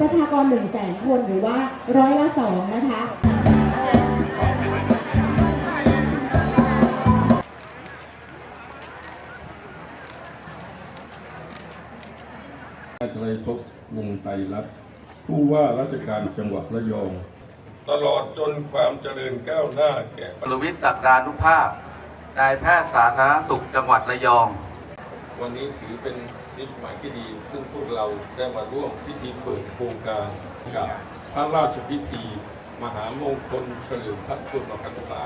ประชากร 1 0 0 0 0แสนคนหรือว่าร้อยละสองนะคะนายไตรภพวงศ์ไตรรัตน์ผู้ว่าราชการจังหวัดระยอง ตลอดจนความเจริญก้าวหน้าแก่สุรวิทย์ศักดานุภาพนายแพทย์สาธารณสุขจังหวัดระยอง วันนี้ถือเป็น นิมิตหมายที่ดี ซึ่งพวกเราได้มาร่วมพิธีเปิดโครงการกับพระราชพิธี มหามงคลเฉลิมพระชนมพรรษา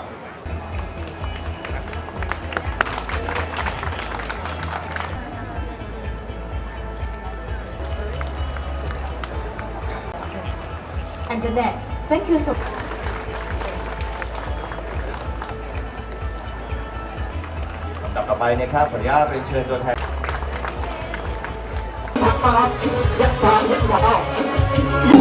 and the next thank you so ลำดับต่อไปนะครับขออนุญาตเรียนเชิญตัวแทน ใจ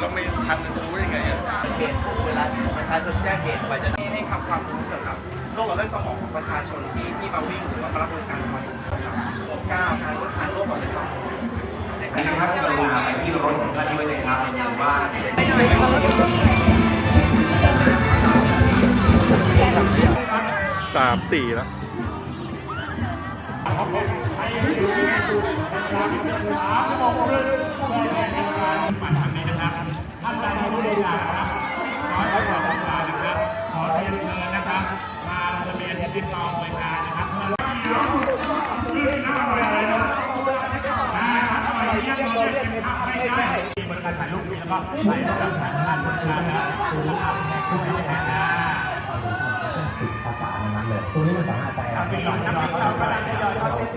เราไม่ทันรู้ยังไงอะเหตุเวลาประชาชนแจ้งเหตุไปจะให้คำความรู้เกี่ยวกับโรคหลอดเลือดสมองของประชาชนที่ที่มาวิ่งหรือว่ามารับบริการคอยเก้าการลดทานโรคหลอดเลือดสมองนี่ครับกรุณาไปที่รถของท่านด้วยนครับหรือว่าสามสี่แล้ว ขอเรียนเชิญนะครับมาลงทะเบียนที่ติดต่อบริการนะครับเมื่อยื่นหน้าไปเลยนะนะครับไปเพียมเราเรียกเป็นภาพได้มีบริการถ่ายรูปฟรีแล้วก็ถ่ายรูปกับทางท่านบริการนะคุณภาพแขกผู้บริหารนะภาษาในนั้นเลยตรงนี้มันสามารถแปลครับ